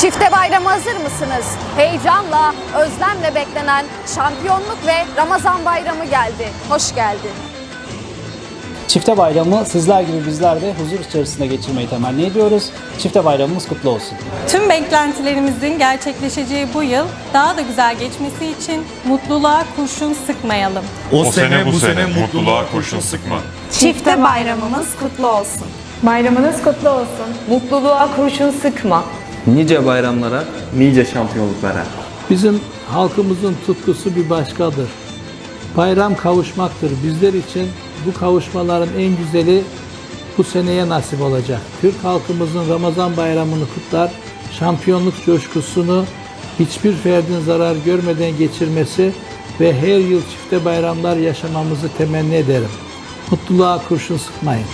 Çifte bayramı hazır mısınız? Heyecanla, özlemle beklenen şampiyonluk ve Ramazan bayramı geldi. Hoş geldi. Çifte bayramı sizler gibi bizler de huzur içerisinde geçirmeyi temenni ediyoruz. Çifte bayramımız kutlu olsun. Tüm beklentilerimizin gerçekleşeceği bu yıl daha da güzel geçmesi için mutluluğa kurşun sıkmayalım. O, sene, bu sene, mutluluğa kurşun sıkma. Çifte bayramımız kutlu olsun. Bayramınız kutlu olsun. Mutluluğa kurşun sıkma. Nice bayramlara, nice şampiyonluklara. Bizim halkımızın tutkusu bir başkadır. Bayram kavuşmaktır. Bizler için bu kavuşmaların en güzeli bu seneye nasip olacak. Türk halkımızın Ramazan bayramını kutlar, şampiyonluk coşkusunu hiçbir ferdin zarar görmeden geçirmesi ve her yıl çifte bayramlar yaşamamızı temenni ederim. Mutluluğa kurşun sıkmayın.